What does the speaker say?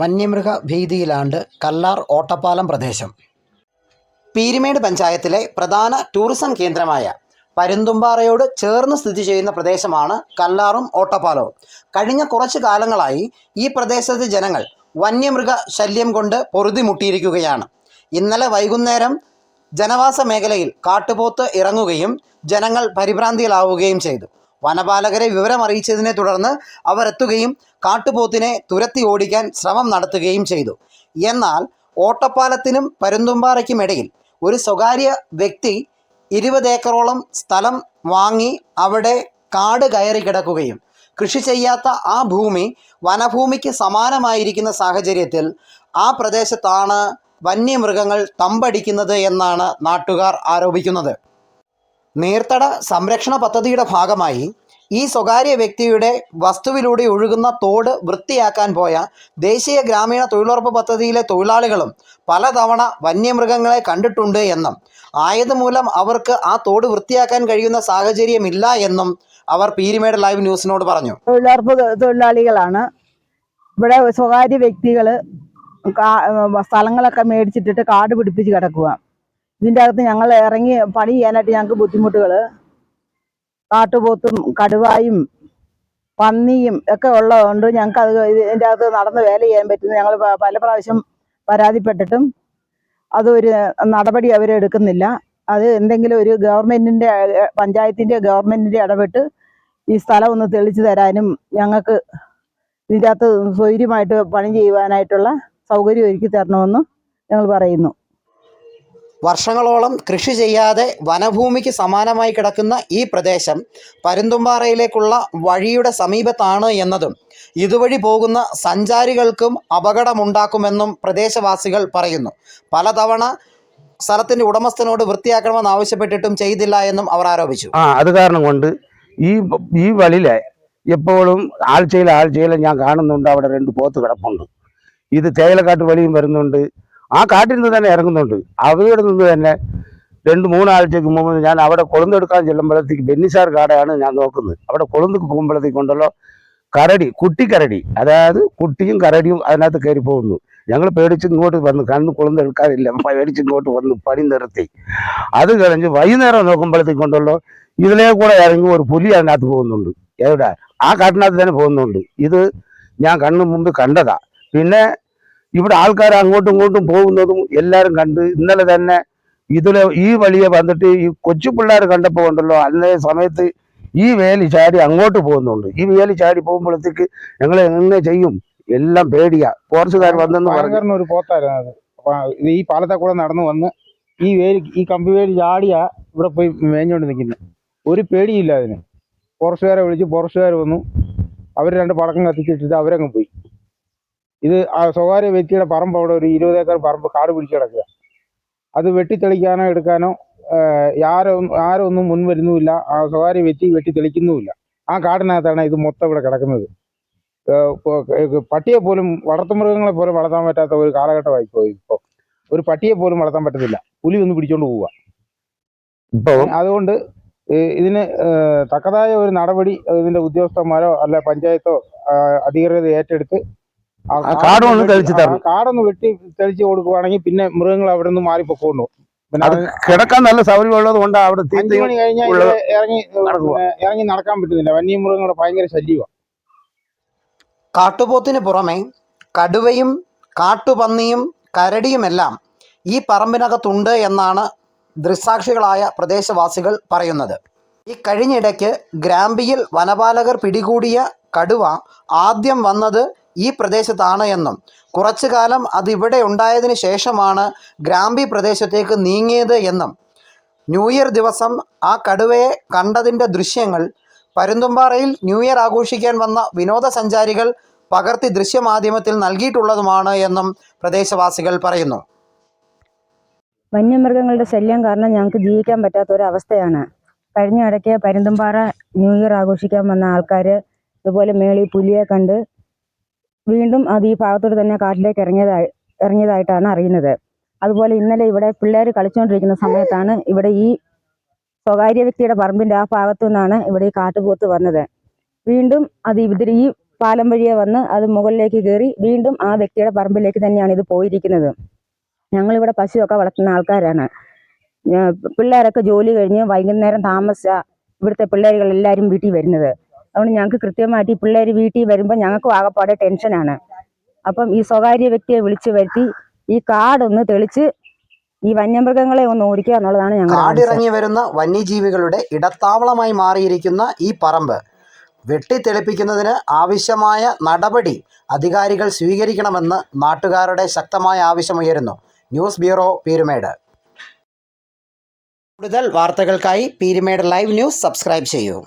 വന്യമൃഗ ഭീതിയിലാണ്ട് കല്ലാർ ഓട്ടപ്പാലം പ്രദേശം. പീരിമേട് പഞ്ചായത്തിലെ പ്രധാന ടൂറിസം കേന്ദ്രമായ പരുന്തുംപാറയോട് ചേർന്ന് സ്ഥിതി ചെയ്യുന്ന പ്രദേശമാണ് കല്ലാറും ഓട്ടപ്പാലവും. കഴിഞ്ഞ കുറച്ച് കാലങ്ങളായി ഈ പ്രദേശത്തെ ജനങ്ങൾ വന്യമൃഗ ശല്യം കൊണ്ട് പൊറുതിമുട്ടിയിരിക്കുകയാണ്. ഇന്നലെ വൈകുന്നേരം ജനവാസ മേഖലയിൽ കാട്ടുപോത്ത് ഇറങ്ങുകയും ജനങ്ങൾ പരിഭ്രാന്തിയിലാവുകയും ചെയ്തു. വനപാലകരെ വിവരമറിയിച്ചതിനെ തുടർന്ന് അവർ എത്തുകയും കാട്ടുപോത്തിനെ തുരത്തി ഓടിക്കാൻ ശ്രമം നടത്തുകയും ചെയ്തു. എന്നാൽ ഓട്ടപ്പാലത്തിനും പരുന്തുംപാറയ്ക്കും ഇടയിൽ ഒരു സ്വകാര്യ വ്യക്തി ഇരുപത് ഏക്കറോളം സ്ഥലം വാങ്ങി അവിടെ കാട് കയറി കിടക്കുകയും കൃഷി ചെയ്യാത്ത ആ ഭൂമി വനഭൂമിക്ക് സമാനമായിരിക്കുന്ന സാഹചര്യത്തിൽ ആ പ്രദേശത്താണ് വന്യമൃഗങ്ങൾ തമ്പടിക്കുന്നത് എന്നാണ് നാട്ടുകാർ ആരോപിക്കുന്നത്. നീർത്തട സംരക്ഷണ പദ്ധതിയുടെ ഭാഗമായി ഈ സ്വകാര്യ വ്യക്തിയുടെ വസ്തുവിലൂടെ ഒഴുകുന്ന തോട് വൃത്തിയാക്കാൻ പോയ ദേശീയ ഗ്രാമീണ തൊഴിലുറപ്പ് പദ്ധതിയിലെ തൊഴിലാളികളും പലതവണ വന്യമൃഗങ്ങളെ കണ്ടിട്ടുണ്ട് എന്നും ആയതുമൂലം അവർക്ക് ആ തോട് വൃത്തിയാക്കാൻ കഴിയുന്ന സാഹചര്യമില്ല എന്നും അവർ പീരിമേട് ലൈവ് ന്യൂസിനോട് പറഞ്ഞു. തൊഴിലുറപ്പ് തൊഴിലാളികളാണ്. ഇവിടെ സ്വകാര്യ വ്യക്തികൾ സ്ഥലങ്ങളൊക്കെ മേടിച്ചിട്ടിട്ട് കാട് പിടിപ്പിച്ച് കിടക്കുക ഇതിന്റെ അകത്ത് ഞങ്ങൾ ഇറങ്ങി പണി ചെയ്യാനായിട്ട് ഞങ്ങൾക്ക് ബുദ്ധിമുട്ടുകൾ കാട്ടുപോത്തും കടുവായും പന്നിയും ഒക്കെ ഉള്ളതുകൊണ്ട് ഞങ്ങൾക്ക് അത് ഇതിന്റെ അകത്ത് നടന്ന് വേല ചെയ്യാൻ പറ്റുന്ന ഞങ്ങൾ പല പ്രാവശ്യം പരാതിപ്പെട്ടിട്ടും അതൊരു നടപടി അവരെടുക്കുന്നില്ല അത് എന്തെങ്കിലും ഒരു ഗവൺമെന്റിന്റെ പഞ്ചായത്തിന്റെ ഗവൺമെന്റിന്റെ ഇടപെട്ട് ഈ സ്ഥലം ഒന്ന് തെളിച്ചു തരാനും ഞങ്ങൾക്ക് ഇതിന്റെ അകത്ത് സ്വൈര്യമായിട്ട് പണി ചെയ്യുവാനായിട്ടുള്ള സൗകര്യം ഒരുക്കി തരണമെന്ന് ഞങ്ങൾ പറയുന്നു. വർഷങ്ങളോളം കൃഷി ചെയ്യാതെ വനഭൂമിക്ക് സമാനമായി കിടക്കുന്ന ഈ പ്രദേശം പരുന്തുംപാറയിലേക്കുള്ള വഴിയുടെ സമീപത്താണ് എന്നതും ഇതുവഴി പോകുന്ന സഞ്ചാരികൾക്കും അപകടമുണ്ടാക്കുമെന്നും പ്രദേശവാസികൾ പറയുന്നു. പലതവണ സ്ഥലത്തിന്റെ ഉടമസ്ഥനോട് വൃത്തിയാക്കണമെന്ന് ആവശ്യപ്പെട്ടിട്ടും ചെയ്തില്ല എന്നും അവർ ആരോപിച്ചു. ആ അത് കാരണം കൊണ്ട് ഈ ഈ വഴിയിലെ എപ്പോഴും ആഴ്ചയിൽ ആഴ്ചയിൽ ഞാൻ കാണുന്നുണ്ട് അവിടെ രണ്ട് പോത്ത് കിടപ്പുണ്ട്. ഇത് തേയിലക്കാട്ട് വഴിയും വരുന്നുണ്ട്. ആ കാട്ടിൽ നിന്ന് തന്നെ ഇറങ്ങുന്നുണ്ട്. അവിടെ നിന്ന് തന്നെ രണ്ട് മൂന്നാഴ്ചക്ക് മുമ്പ് ഞാൻ അവിടെ കൊളുന്തെടുക്കാൻ ചെല്ലുമ്പോഴത്തേക്ക് ബെന്നിസാർ കാടയാണ് ഞാൻ നോക്കുന്നത്. അവിടെ കൊളുന്ത് പോകുമ്പോഴത്തേക്കുണ്ടല്ലോ കരടി കുട്ടിക്കരടി അതായത് കുട്ടിയും കരടിയും അതിനകത്ത് കയറി പോകുന്നു. ഞങ്ങൾ പേടിച്ച് ഇങ്ങോട്ട് വന്നു. കണ്ണ് കൊളുന്തെടുക്കാറില്ല പേടിച്ച് ഇങ്ങോട്ട് വന്നു. പണി നിർത്തി. അത് കഴിഞ്ഞ് വൈകുന്നേരം നോക്കുമ്പോഴത്തേക്കുണ്ടല്ലോ ഇതിലേ കൂടെ ഇറങ്ങി ഒരു പുലി അതിനകത്ത് പോകുന്നുണ്ട്. എവിടെ ആ കാട്ടിനകത്ത് തന്നെ പോകുന്നുണ്ട്. ഇത് ഞാൻ കണ്ണു മുമ്പ് കണ്ടതാ. പിന്നെ ഇവിടെ ആൾക്കാർ അങ്ങോട്ടും ഇങ്ങോട്ടും പോകുന്നതും എല്ലാവരും കണ്ട് ഇന്നലെ തന്നെ ഇതിലെ ഈ വഴിയെ വന്നിട്ട് ഈ കൊച്ചു പിള്ളേർ കണ്ടപ്പോൾ ഉണ്ടല്ലോ അന്നേ സമയത്ത് ഈ വേലി ചാടി അങ്ങോട്ട് പോകുന്നുണ്ട്. ഈ വേലി ചാടി പോകുമ്പോഴത്തേക്ക് ഞങ്ങൾ എങ്ങനെ ചെയ്യും? എല്ലാം പേടിയാ. പോർച്ചുകാർ വന്നെന്ന് പറഞ്ഞു. ഒരു അത്. ഈ പാലത്തെ കൂടെ നടന്നു വന്ന് ഈ വേലി ഈ കമ്പി വേലി ചാടിയാ ഇവിടെ പോയി മേഞ്ഞോണ്ട് നിൽക്കുന്നത് ഒരു പേടിയില്ല അതിന്. ഫോറസ്റ്റുകാരെ വിളിച്ച് ഫോറസ്റ്റുകാർ വന്നു. അവർ രണ്ട് പടക്കം കത്തിച്ചിട്ടിട്ട് അവരങ്ങ് പോയി. ഇത് ആ സ്വകാര്യ വ്യക്തിയുടെ പറമ്പ് അവിടെ ഒരു ഇരുപത് ഏക്കർ പറമ്പ് കാട് പിടിച്ച് കിടക്കുക. അത് വെട്ടിത്തെളിക്കാനോ എടുക്കാനോ ആരോ ആരും ഒന്നും മുൻവരുന്നുമില്ല ആ സ്വകാര്യ വ്യക്തി വെട്ടിത്തെളിക്കുന്നുമില്ല. ആ കാടിനകത്താണ് ഇത് മൊത്തം ഇവിടെ കിടക്കുന്നത്. പട്ടിയെ പോലും വളർത്തുമൃഗങ്ങളെ പോലും വളർത്താൻ പറ്റാത്ത ഒരു കാലഘട്ടമായി പോയി ഇപ്പോൾ ഒരു പട്ടിയെ പോലും വളർത്താൻ പറ്റത്തില്ല. പുലി ഒന്ന് പിടിച്ചോണ്ട് പോവുക. അതുകൊണ്ട് ഇതിന് തക്കതായ ഒരു നടപടി ഇതിന്റെ ഉദ്യോഗസ്ഥന്മാരോ അല്ല പഞ്ചായത്തോ അധികൃതർ ഏറ്റെടുത്ത് ആ ആ കാട് ഒന്ന് വെട്ടി- തെളിച്ച് തരണം. കാടൊന്ന് വെട്ടി തെളിച്ച് കൊടുക്കുവാണെങ്കിൽ പിന്നെ മൃഗങ്ങൾ അവിടെ നിന്ന് മാറിപ്പൊക്കോണ്ടു പിന്നെ അത് അത് കിടക്കാൻ നല്ല സൗകര്യം ഉള്ളത് കൊണ്ട് അവിടെ അഞ്ചു മണി കഴിഞ്ഞാൽ ഇറങ്ങി ഇറങ്ങി നടക്കാൻ പറ്റുന്നില്ല. വന്യമൃഗങ്ങളുടെ ഭയങ്കര ശല്യമാണ് കാട്ടുപോത്തിന് പുറമെ കടുവയും കാട്ടുപന്നിയും കരടിയുമെല്ലാം ഈ പറമ്പിനകത്തുണ്ട് എന്നാണ് ദൃസാക്ഷികളായ പ്രദേശവാസികൾ പറയുന്നത്. ഈ കഴിഞ്ഞിടയ്ക്ക് ഗ്രാമ്പിയിൽ വനപാലകർ പിടികൂടിയ കടുവ ആദ്യം വന്നത് ഈ പ്രദേശത്താണ് എന്നും. കുറച്ചു കാലം അതിവിടെ ഉണ്ടായതിനു ശേഷമാണ് ഗ്രാമ്പി പ്രദേശത്തേക്ക് നീങ്ങിയത് എന്നും. ന്യൂ ഇയർ ദിവസം ആ കടുവയെ കണ്ടതിന്റെ ദൃശ്യങ്ങൾ പരുന്തുംപാറയിൽ ന്യൂ ഇയർ ആഘോഷിക്കാൻ വന്ന വിനോദസഞ്ചാരികൾ പകർത്തി ദൃശ്യമാധ്യമത്തിൽ നൽകിയിട്ടുള്ളതുമാണ് എന്നും പ്രദേശവാസികൾ പറയുന്നു. വന്യമൃഗങ്ങളുടെ ശല്യം കാരണം ഞങ്ങൾക്ക് ജീവിക്കാൻ പറ്റാത്ത ഒരു അവസ്ഥയാണ്. കഴിഞ്ഞ ഇടയ്ക്ക് പരുന്തുംപാറ ന്യൂ ഇയർ ആഘോഷിക്കാൻ വന്ന ആൾക്കാർ ഇതുപോലെ മേളി പുലിയെ കണ്ട് വീണ്ടും അത് ഈ ഭാഗത്തോട്ട് തന്നെ കാട്ടിലേക്ക് ഇറങ്ങിയതായി ഇറങ്ങിയതായിട്ടാണ് അറിയുന്നത്. അതുപോലെ ഇന്നലെ ഇവിടെ പിള്ളേർ കളിച്ചുകൊണ്ടിരിക്കുന്ന സമയത്താണ് ഇവിടെ ഈ സ്വകാര്യ വ്യക്തിയുടെ പറമ്പിന്റെ ആ ഭാഗത്തു നിന്നാണ് ഇവിടെ ഈ കാട്ടുപോത്ത് വന്നത്. വീണ്ടും അത് ഇതിൽ ഈ പാലം വഴിയെ വന്ന് അത് മുകളിലേക്ക് കയറി വീണ്ടും ആ വ്യക്തിയുടെ പറമ്പിലേക്ക് തന്നെയാണ് ഇത് പോയിരിക്കുന്നത്. ഞങ്ങളിവിടെ പശുവൊക്കെ വളർത്തുന്ന ആൾക്കാരാണ്. പിള്ളേരൊക്കെ ജോലി കഴിഞ്ഞ് വൈകുന്നേരം താമസിച്ച ഇവിടുത്തെ പിള്ളേരുകൾ എല്ലാവരും വീട്ടിൽ വരുന്നത്. അതുകൊണ്ട് ഞങ്ങൾക്ക് കൃത്യമായിട്ട് ഈ പിള്ളേർ വീട്ടിൽ വരുമ്പോൾ ഞങ്ങൾക്കും ആകെപ്പാടെ ടെൻഷനാണ്. അപ്പം ഈ സ്വകാര്യ വ്യക്തിയെ വിളിച്ചു വരുത്തി ഈ കാടൊന്ന് തെളിച്ച് ഈ വന്യമൃഗങ്ങളെ ഒന്ന് ഓടിക്കുക എന്നുള്ളതാണ് ഞങ്ങൾ. കാടിറങ്ങി വരുന്ന വന്യജീവികളുടെ ഇടത്താവളമായി മാറിയിരിക്കുന്ന ഈ പറമ്പ് വെട്ടിത്തെളിപ്പിക്കുന്നതിന് ആവശ്യമായ നടപടി അധികാരികൾ സ്വീകരിക്കണമെന്ന് നാട്ടുകാരുടെ ശക്തമായ ആവശ്യമുയരുന്നു. News bureau Peermade. കൂടുതൽ വാർത്തകൾക്കായി പീരുമേട് ലൈവ് ന്യൂസ് സബ്സ്ക്രൈബ് ചെയ്യൂ.